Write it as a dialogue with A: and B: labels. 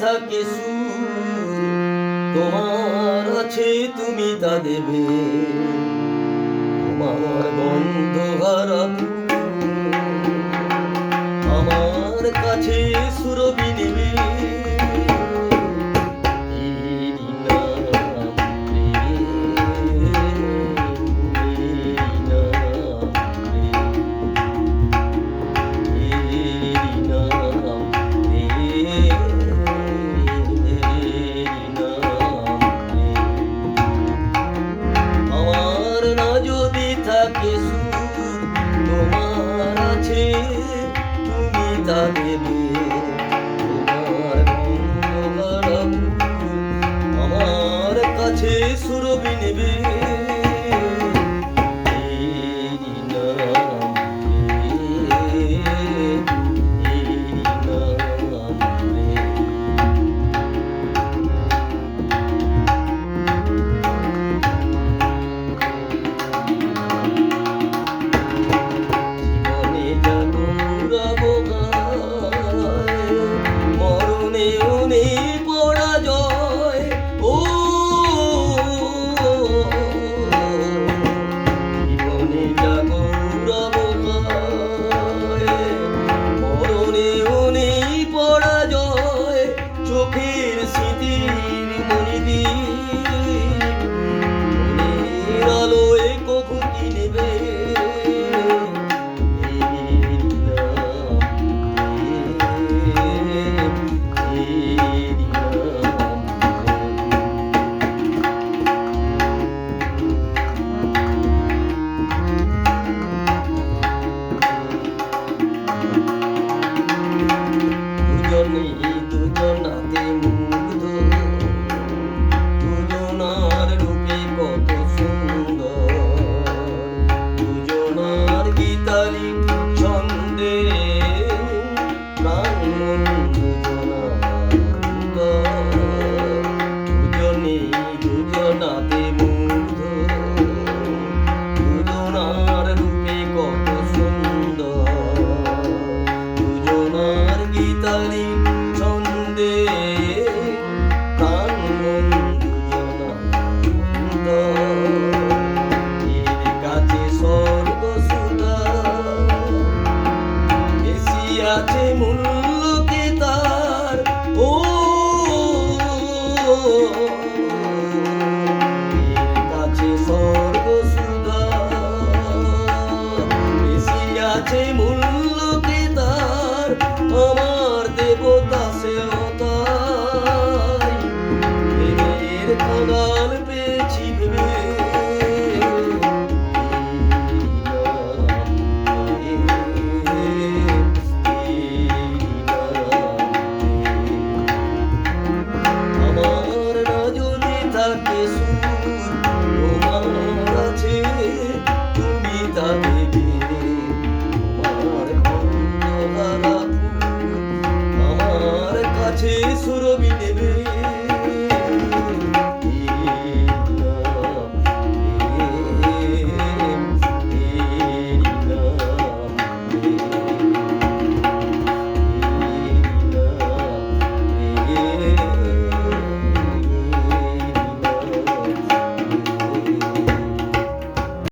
A: থাকে তোমার আছে তুমি তা দেবে। তোমার বন্ধ ঘর আমার কাছে সুরবি মাঝে তুমি তাকে তোমার আমার কাছে সুরবি নেবে। 你 কাছে স্বর্গ সুন্দর। বেশি আছে মূল্য কি তার আমার দেবতা সে তাই। খানার